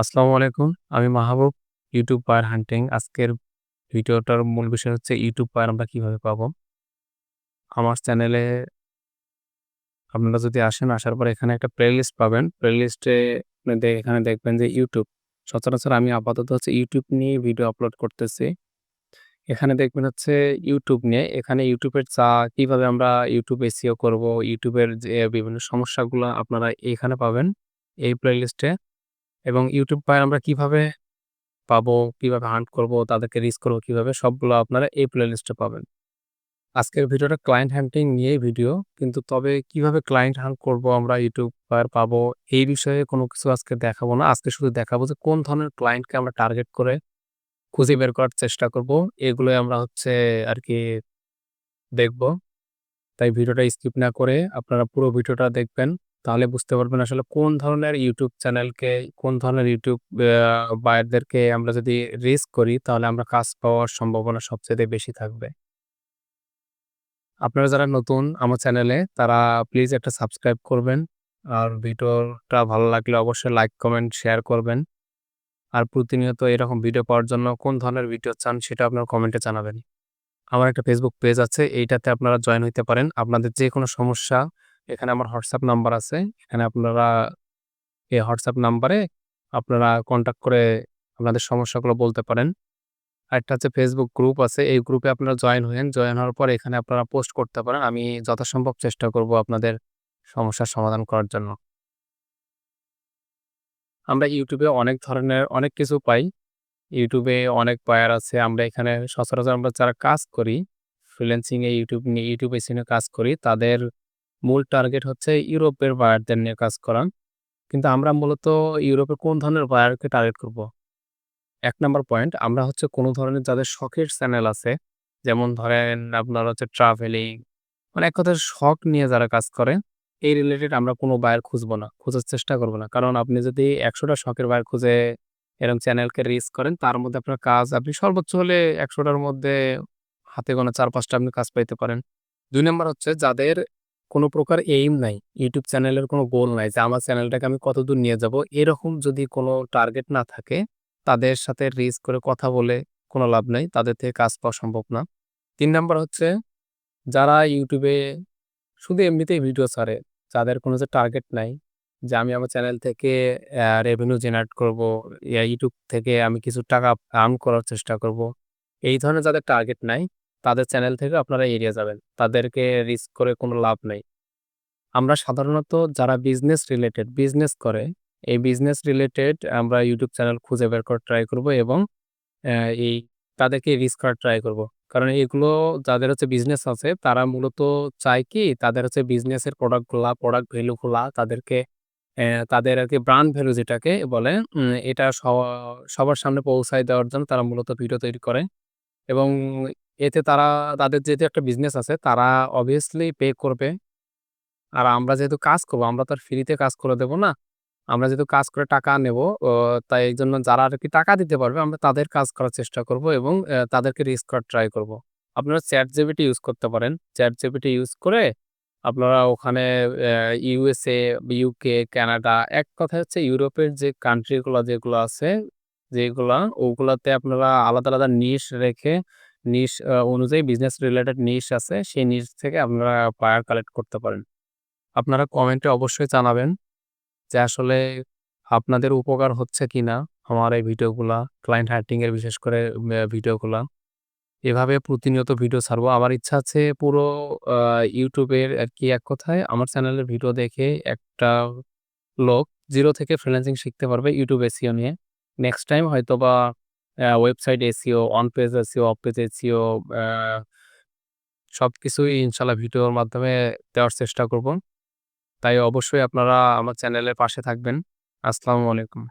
আসসালামু আলাইকুম। আমি মাহবুব, ইউটিউব বায়ার হান্টিং। আজকের ভিডিওটার মূল বিষয় হচ্ছে ইউটিউব বায়ার আমরা কীভাবে পাবো? আমার চ্যানেলে আপনারা যদি আসেন, আসার পর এখানে একটা প্লেলিস্ট পাবেন। প্লেলিস্টে এখানে দেখবেন যে ইউটিউব। সচরাচর আমি আপাতত হচ্ছে ইউটিউব নিয়ে ভিডিও আপলোড করতেছি। এখানে দেখবেন হচ্ছে ইউটিউব নিয়ে। এখানে ইউটিউবের চা কীভাবে আমরা ইউটিউব এসইও করব, ইউটিউবের যে বিভিন্ন সমস্যাগুলো আপনারা এখানে পাবেন এই প্লেলিস্টে। এবং ইউটিউব বায়ার আমরা কীভাবে পাবো, কীভাবে হান্ট করব, তাদেরকে রিচ করব কীভাবে সবগুলো আপনারা এই প্লেলিস্টে পাবেন। আজকের ভিডিওটা ক্লায়েন্ট হান্টিং নিয়েই ভিডিও। কিন্তু তবে কীভাবে ক্লায়েন্ট হান্ট করব আমরা ইউটিউব বায়ার পাবো এই বিষয়ে কোনো কিছু আজকে দেখাবো না। আজকে শুধু দেখাবো যে কোন ধরনের ক্লায়েন্টকে আমরা টার্গেট করে খুঁজে বের করার চেষ্টা করব। এগুলোই আমরা হচ্ছে আর কি দেখব। তাই ভিডিওটা স্কিপ না করে আপনারা পুরো ভিডিওটা দেখবেন। তাহলে বুঝতে পারবেন আসলে কোন ধরনের ইউটিউব চ্যানেলকে, কোন ধরনের ইউটিউব বায়ারদেরকে আমরা যদি রিস্ক করি তাহলে আমরা কাজ পাওয়ার সম্ভাবনা সবচেয়ে বেশি থাকবে। আপনারা যারা নতুন আমার চ্যানেলে তারা প্লিজ একটা সাবস্ক্রাইব করবেন। আর ভিডিওটা ভালো লাগলে অবশ্যই লাইক, কমেন্ট, শেয়ার করবেন। আর প্রতিনিয়ত এরকম ভিডিও পাওয়ার জন্য কোন ধরনের ভিডিও চান সেটা আপনারা কমেন্টে জানাবেন। আমার একটা ফেসবুক পেজ আছে। এইটাতে আপনারা জয়েন হইতে পারেন। আপনাদের যে কোনো সমস্যা এখানে আমার হোয়াটসঅ্যাপ নাম্বার আছে। এখানে আপনারা এই হোয়াটসঅ্যাপ নাম্বারে আপনারা কনট্যাক্ট করে আপনাদের সমস্যাগুলো বলতে পারেন। আরেকটা হচ্ছে ফেসবুক গ্রুপ আছে। এই গ্রুপে আপনারা জয়েন হয়েন। জয়েন হওয়ার পর এখানে আপনারা পোস্ট করতে পারেন। আমি যথাসম্ভব চেষ্টা করব আপনাদের সমস্যার সমাধান করার জন্য। আমরা ইউটিউবে অনেক ধরনের অনেক কিছু পাই। ইউটিউবে অনেক বায়ার আছে। আমরা এখানে সচরাচর আমরা যারা কাজ করি, ফ্রিল্যান্সিং এ ইউটিউব নিয়ে ইউটিউব নিয়ে কাজ করি, তাদের মূল টার্গেট হচ্ছে ইউরোপের বায়ারদের নিয়ে কাজ করা। কিন্তু আমরা মূলত ইউরোপের কোন ধরনের বায়ারকে টার্গেট করব? এক নাম্বার পয়েন্ট আমরা হচ্ছে কোনো ধরনের যাদের শখের চ্যানেল আছে, যেমন ধরেন আপনার হচ্ছে ট্রাভেলিং মানে এক কথায় শখ নিয়ে যারা কাজ করে, এই রিলেটেড আমরা কোনো বায়ার খুঁজবো না। খোঁজার চেষ্টা করব না। কারণ আপনি যদি একশোটা শখের বায়ার খুঁজে এরকম চ্যানেলকে রিচ করেন, তার মধ্যে আপনার কাজ আপনি সর্বোচ্চ হলে একশোটার মধ্যে হাতে গোনা ৪-৫ টা আপনি কাজ পাইতে পারেন। দুই নাম্বার হচ্ছে যাদের কোনো প্রকার এইম নাই, ইউটিউব চ্যানেলের কোনো গোল নাই যে আমার চ্যানেলটাকে আমি কতদূর নিয়ে যাব, এরকম যদি কোনো টার্গেট না থাকে, তাদের সাথে রিচ করে কথা বলে কোনো লাভ নাই। তাদের থেকে কাজ পাওয়া সম্ভব না। তিন নাম্বার হচ্ছে যারা ইউটিউবে শুধু এমনিতেই ভিডিও ছাড়ে, যাদের কোনো যে টার্গেট নাই যে আমি আমার চ্যানেল থেকে রেভিনিউ জেনারেট করব, ইউটিউব থেকে আমি কিছু টাকা আর্ন করার চেষ্টা করব। এই ধরনের যাদের টার্গেট নাই, তাদের চ্যানেল থেকে আপনারা এড়িয়ে যাবেন। তাদেরকে রিস্ক করে কোনো লাভ নেই আমরা সাধারণত যারা বিজনেস রিলেটেড, বিজনেস করে, এই বিজনেস রিলেটেড আমরা ইউটিউব চ্যানেল খুঁজে বের করার ট্রাই করব এবং এই তাদেরকে রিস্ক করার ট্রাই করব। কারণ এগুলো যাদের হচ্ছে বিজনেস আছে তারা মূলত চায় কি তাদের হচ্ছে বিজনেসের প্রোডাক্টগুলা, প্রোডাক্ট ভ্যালুগুলা তাদেরকে তাদের আর কি ব্র্যান্ড ভ্যালু যেটাকে বলে এটা সবার সামনে পৌঁছায় দেওয়ার জন্য তারা মূলত ভিডিও তৈরি করে। এবং এতে তারা তাদের যেহেতু একটা বিজনেস আছে তারা অবভিয়াসলি পে করবে। আর আমরা যেহেতু কাজ করব আমরা তো আর ফ্রিতে কাজ করে দেবো না। আমরা যেহেতু কাজ করে টাকা নেব, তাই এইজন্য যারা আর কি টাকা দিতে পারবে আমরা তাদের কাজ করার চেষ্টা করব এবং তাদেরকে রিস্ক করার ট্রাই করব। আপনারা ChatGPT ইউজ করতে পারেন। ChatGPT ইউজ করে আপনারা ওখানে ইউএসএ, ইউকে, কানাডা এক কথায় হচ্ছে ইউরোপের যে কান্ট্রি গুলা যেগুলো আছে, যেগুলা ওগুলাতে আপনারা আলাদা, আলাদা নিশ রেখে নিশ অনুযায়ী বিজনেস রিলেটেড নিশ আছে, সেই নিশ থেকে আপনারা বায়ার কালেক্ট করতে পারেন। আপনারা কমেন্টে অবশ্যই জানাবেন যে আসলে আপনাদের উপকার হচ্ছে কিনা আমার এই ভিডিওগুলা, ক্লায়েন্ট হান্টিং এর বিশেষ করে ভিডিওগুলা। এভাবে প্রতিনিয়ত ভিডিও ছাড়বো। আমার ইচ্ছা আছে পুরো ইউটিউবের আরকি এক কথায় আমার চ্যানেলের ভিডিও দেখে একটা লোক জিরো থেকে ফ্রিল্যান্সিং শিখতে পারবে ইউটিউব এসিও নিয়ে। নেক্সট টাইম হয়তোবা a website SEO on page SEO off page SEO সব কিছুই ইনশাল্লাহ ভিডিওর মাধ্যমে দেওয়ার চেষ্টা করব। তাই অবশ্যই আপনারা আমার চ্যানেলের পাশে থাকবেন। আসসালামু আলাইকুম।